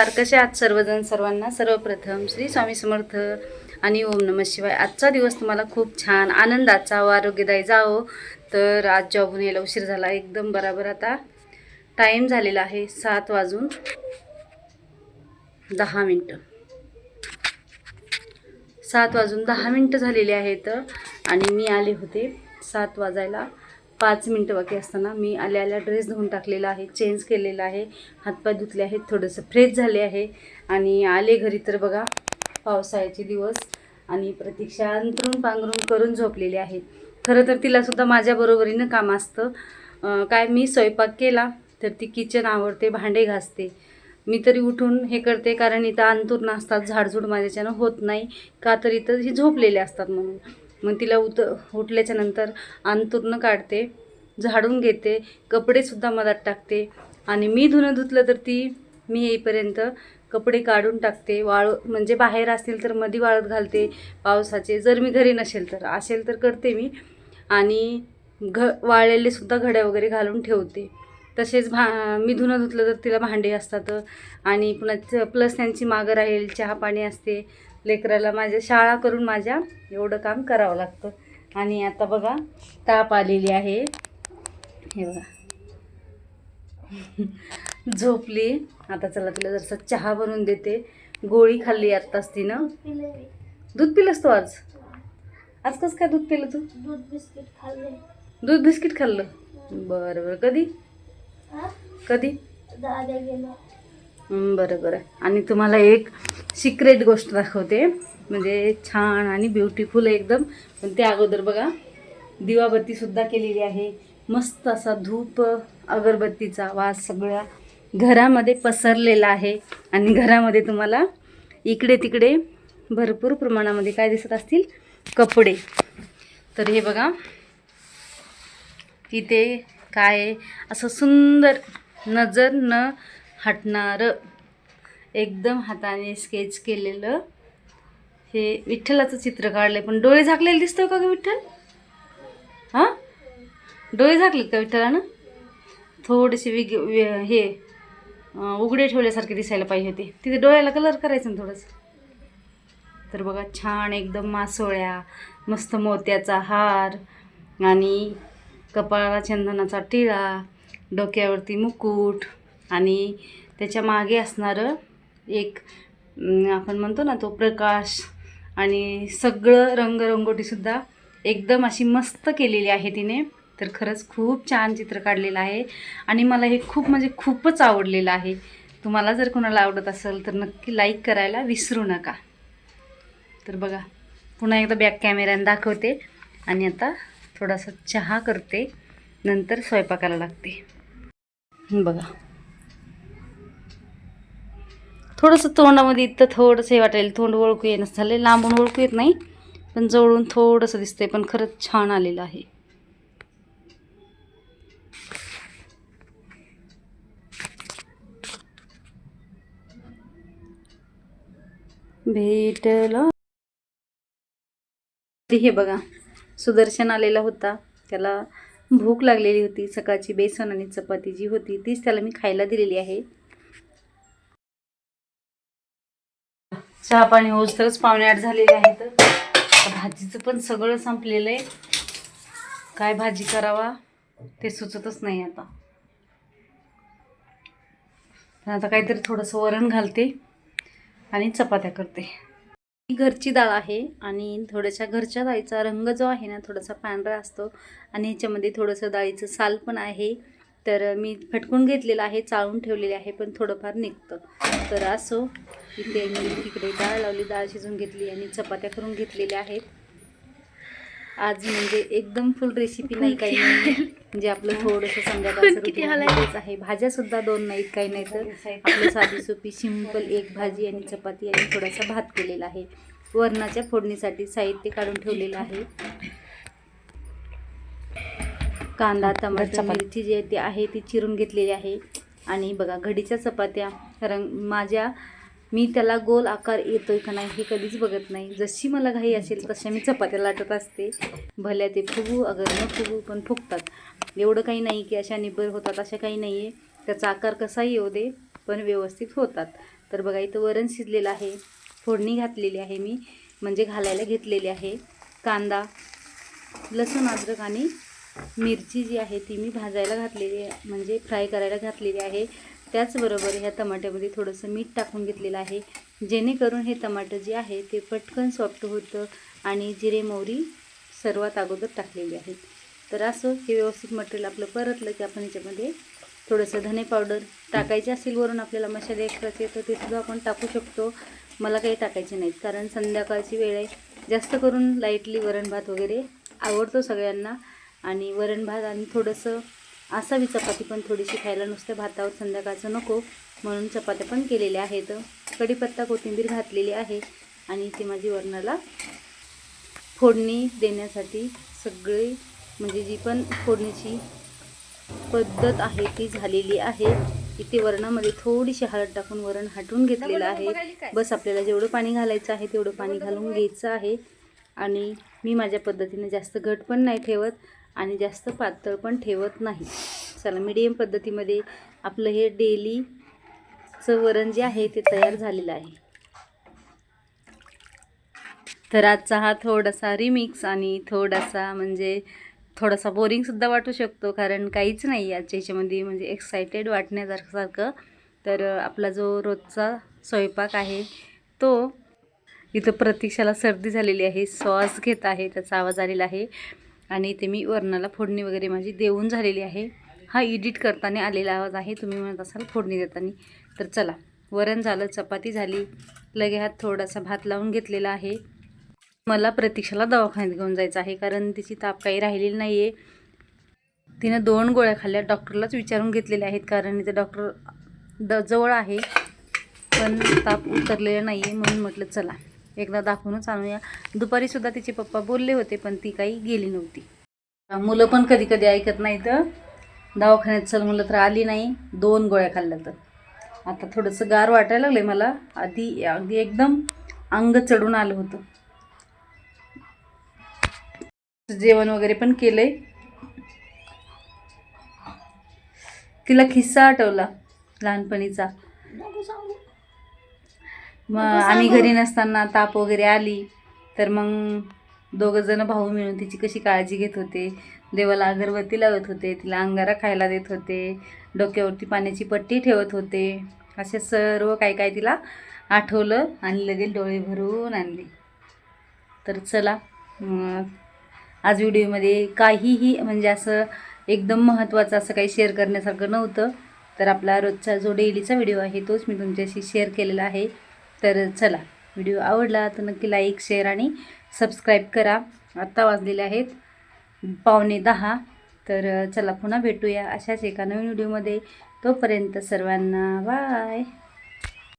नमस्कार. कसे आहात सर्वजण? सर्वांना सर्वप्रथम श्री स्वामी समर्थ आणि ओम नम शिवाय. आजचा दिवस तुम्हाला खूप छान आनंदाचा व आरोग्यदायी जावो. तर आज जॉबून यायला उशीर झाला. एकदम बराबर आता टाईम झालेला आहे सात वाजून दहा मिनटं. सात वाजून दहा मिनटं झालेली आहेत आणि मी आले होते सात वाजायला. पाच मिनटं बाकी असताना मी आल्या आल्या ड्रेस धुवून टाकलेला आहे चेंज केलेला आहे हातपाय धुतले आहेत थोडंसं फ्रेश झाले आहे. आणि आले घरी तर बघा पावसाळ्याचे दिवस आणि प्रतीक्षा अंतरून पांघरून करून झोपलेली आहे. खरं तर तिलासुद्धा माझ्या बरोबरीनं काम असतं. काय मी स्वयंपाक केला तर ती किचन आवडते भांडे घासते. मी तरी उठून हे करते कारण इथं अंतूर असतात झाडझूड माझ्याच्यानं होत नाही. का तर इथं ही झोपलेले असतात म्हणून. मग तिला उत उठल्याच्या नंतर काढते झाडून घेते कपडेसुद्धा मधात टाकते आणि मी धुणं धुतलं तर ती मी येईपर्यंत कपडे काढून टाकते वाळू म्हणजे बाहेर असतील तर मधी वाळत घालते पावसाचे जर मी घरी नसेल तर असेल तर करते मी आणि घ वाळलेलेसुद्धा घड्या वगैरे घालून ठेवते. तसेच भा मी धुणं धुतलं तर तिला भांडे असतात आणि पुन्हा प्लस त्यांची मागं राहील चहा पाणी असते लेकराला माझ्या शाळा करून माझ्या एवढं काम करावं लागतं. आणि आता बघा ताप आलेली आहे. हे बघा. झोपली. आता चला तिला जरसा चहा बनवून देते. गोळी खाल्ली आत्ताच तिनं. दूध पिलंस तू आज? आज कसं काय दूध पिलं तू? दूध बिस्किट खाल्ले. दूध बिस्किट खाल्लं? बरं बरं. कधी? कधी? बरं बरं. आणि तुम्हाला एक सिक्रेट गोष्ट दाखवते. म्हणजे छान आणि ब्युटिफुल एकदम. पण त्या अगोदर बघा दिवाबत्तीसुद्धा केलेली आहे. मस्त असा धूप अगरबत्तीचा वास सगळ्या घरामध्ये पसरलेला आहे. आणि घरामध्ये तुम्हाला इकडे तिकडे भरपूर प्रमाणामध्ये काय दिसत असतील? कपडे. तर हे बघा तिथे काय असं सुंदर नजर न हटणारं एकदम हाताने स्केच केलेलं. हे विठ्ठलाचं चित्र काढलंय. पण डोळे झाकलेले दिसतोय का ग विठ्ठल? हां? डोळे झाकलेत का विठ्ठलानं? थोडेसे विग हे उघडे ठेवल्यासारखे दिसायला पाहिजे होते. तिथे डोळ्याला कलर करायचं ना थोडंसं. तर बघा छान एकदम मासोळ्या मस्त मोत्याचा हार आणि कपाळाला चंदनाचा टिळा डोक्यावरती मुकुट आणि त्याच्यामागे असणारं एक आपण म्हणतो ना तो प्रकाश आणि सगळं रंगरंगोटीसुद्धा एकदम अशी मस्त केलेली आहे तिने. तर खरंच खूप छान चित्र काढलेलं आहे आणि मला हे खूप म्हणजे खूपच आवडलेलं आहे. तुम्हाला जर कोणाला आवडत असेल तर नक्की लाईक करायला विसरू नका. तर बघा पुन्हा एकदा बॅक कॅमेऱ्याने दाखवते आणि आता थोडासा चहा करते नंतर स्वयंपाकाला लागते. बघा. थोडंसं तोंडामध्ये इथं थोडंसं हे वाटेल तोंड ओळखू येणं झालं लांबून ओळखू येत नाही पण जवळून थोडंसं दिसतंय पण खरंच छान आलेलं आहे. भेटला. हे बघा सुदर्शन आलेला होता. त्याला भूक लागलेली होती. सकाळची बेसन आणि चपाती जी होती तीच त्याला मी खायला दिलेली आहे. चहा पाणी होऊस तरच पावणे आठ झालेले आहेत. भाजीचं पण सगळं संपलेलं आहे काय भाजी करावा ते सुचतच नाही आता. पण आता काहीतरी थोडंसं वरण घालते आणि चपात्या करते. घरची डाळ आहे आणि थोड्याशा घरच्या डाळीचा रंग जो आहे ना थोडासा पांढरा असतो आणि ह्याच्यामध्ये थोडंसं डाळीचं साल पण आहे. तर मी फटकून घेतलेलं आहे चाळून ठेवलेले आहे पण थोडंफार निघतं. तर असो इथे मी तिकडे डाळ लावली डाळ शिजून घेतली आणि चपात्या करून घेतलेल्या आहेत. आज म्हणजे एकदम फुल रेसिपी नाही काही नाही. म्हणजे आपलं थोडंसं संध्याकाळचं आहे. भाज्या सुद्धा दोन नाहीत काही नाही तर आपलं साधी सोपी सिंपल एक भाजी आणि चपाती आणि थोडासा भात केलेला आहे. वरणाच्या फोडणीसाठी साहित्य काढून ठेवलेलं आहे. कांदा टमाटर मिरची जी आहे ती आहे ती चिरून घेतलेली आहे. आणि बघा घडीच्या चपात्या रंग माझ्या मी त्याला गोल आकार येतोय का नाही हे कधीच बघत नाही. जशी मला घाई असेल तशा मी चपात्या लाटत असते. भल्या ते फुगू अगर न फुगू पण फुगतात. एवढं काही नाही की अशा निबर होतात अशा काही नाही आहे त्याचा आकार कसाही येऊ दे पण व्यवस्थित होतात. तर बघा इथं वरण शिजलेलं आहे. फोडणी घातलेली आहे मी. म्हणजे घालायला घेतलेली आहे. कांदा लसूण अद्रक आणि मिरची जी आहे ती मी भाजायला घातलेली आहे म्हणजे फ्राय करायला घातलेली आहे. त्याचबरोबर ह्या टमाट्यामध्ये थोडंसं मीठ टाकून घेतलेलं आहे जेणेकरून हे टमाटं जे आहे ते पटकन सॉफ्ट होतं आणि जिरे मोहरी सर्वात अगोदर टाकलेली आहे तर असं हे व्यवस्थित मटेरियल आपलं परतलं की आपण ह्याच्यामध्ये थोडंसं धने पावडर टाकायचे असेल वरून आपल्याला मसाले एक्स्ट्राचे तर ते सुद्धा आपण टाकू शकतो. मला काही टाकायचे नाहीत कारण संध्याकाळची वेळ आहे. जास्त करून लाईटली वरण भात वगैरे आवडतो सगळ्यांना. आणि वरण भात आणि थोडंसं असावी चपाती पण थोडीशी खायला. नुसत्या भातावर संध्याकाळचं नको म्हणून चपात्या पण केलेल्या आहेत. कढीपत्ता कोथिंबीर घातलेली आहे आणि ती माझी वरणाला फोडणी देण्यासाठी सगळी म्हणजे जी पण फोडणीची पद्धत आहे ती झालेली आहे. इथे वरणामध्ये थोडीशी हळद टाकून वरण हटवून घेतलेलं आहे. बस आपल्याला जेवढं पाणी घालायचं आहे तेवढं पाणी घालून घ्यायचं आहे. आणि मी माझ्या पद्धतीने जास्त घट पण नाही ठेवत. आणि जास्त पातळ पण ठेवत नाही. चला मीडियम पद्धतीमध्ये आपलं हे डेलीचं वरण जे आहे ते तयार झालेलं आहे. तर आजचा हा थोडासा रिमिक्स आणि थोडासा म्हणजे थोडासा बोरिंगसुद्धा वाटू शकतो कारण काहीच नाही आजच्या ह्याच्यामध्ये म्हणजे एक्सायटेड वाटण्यासारखं. तर आपला जो रोजचा स्वयंपाक आहे तो इथं प्रतीक्षाला सर्दी झालेली आहे सॉस घेत आहे त्याचा आवाज आलेला आहे. आणि इथे मी वरणाला फोडणी वगैरे माझी देऊन झालेली आहे. हा एडिट करताना आलेला आवाज आहे. तुम्ही म्हणत असाल फोडणी देताना. तर चला वरण झालं चपाती झाली. लगे हात थोडासा भात लावून घेतलेला आहे. मला प्रतीक्षाला दवाखान्यात घेऊन जायचं आहे कारण तिची ताप काही राहिलेली नाही आहे तिनं दोन गोळ्या खाल्ल्या. डॉक्टरलाच विचारून घेतलेल्या आहेत कारण इथे डॉक्टर द जवळ आहे. पण ताप उतरलेला नाही आहे म्हणून म्हटलं चला. एकदा दाखवूनच आणूया. दुपारीसुद्धा तिचे पप्पा बोलले होते पण ती काही गेली नव्हती. मुलं पण कधी कधी ऐकत नाही तर दवाखान्यात चल मुलं तर आली नाही. दोन गोळ्या खाल्ल्या तर. आता थोडंसं गार वाटायला लागलं मला. आधी अगदी एकदम अंग चढून आलं होतं. जेवण वगैरे पण केलंय. तिला खिस्सा आठवला लहानपणीचा. मग आम्ही घरी नसताना ताप वगैरे आली तर मग दोघं जण भाऊ मिळून तिची कशी काळजी घेत होते देवाला अगरबत्ती लावत होते तिला अंगारा खायला देत होते डोक्यावरती पाण्याची पट्टी ठेवत होते असे सर्व काय काय तिला आठवलं आणि लगेच डोळे भरून आणले. तर चला आज व्हिडिओमध्ये काहीही म्हणजे असं एकदम महत्त्वाचं असं काही शेअर करण्यासारखं नव्हतं तर आपला रोजचा जो डेलीचा व्हिडिओ आहे तोच मी तुमच्याशी शेअर केलेला आहे. तर चला व्हिडिओ आवडला तर नक्की लाईक शेअर आणि सबस्क्राईब करा. आत्ता वाजलेले आहेत पावणे दहा. तर चला पुन्हा भेटूया अशाच एका नवीन व्हिडिओमध्ये. तोपर्यंत सर्वांना बाय